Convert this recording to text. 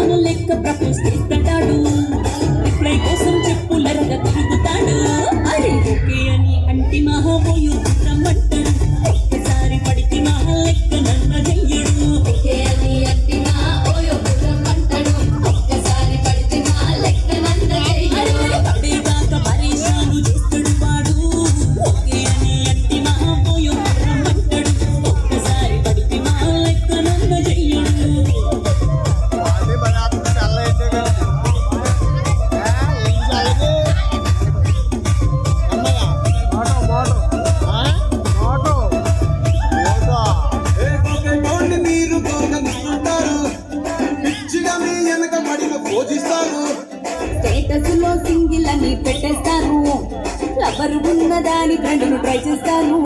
తాను లెక్క ప్రపోజ్ చేస్తాడు రిప్లై కోసం చెప్పులరగా తిరుగుతాడు. అరే ఓకే అని అంటే మహాబోయు రమ్మంటాడు. స్టేటస్లో సింగిల్ అని పెట్టేస్తాను. రబ్బరు ఉన్నదాని ఫ్రెండ్ను ట్రై చేస్తాను.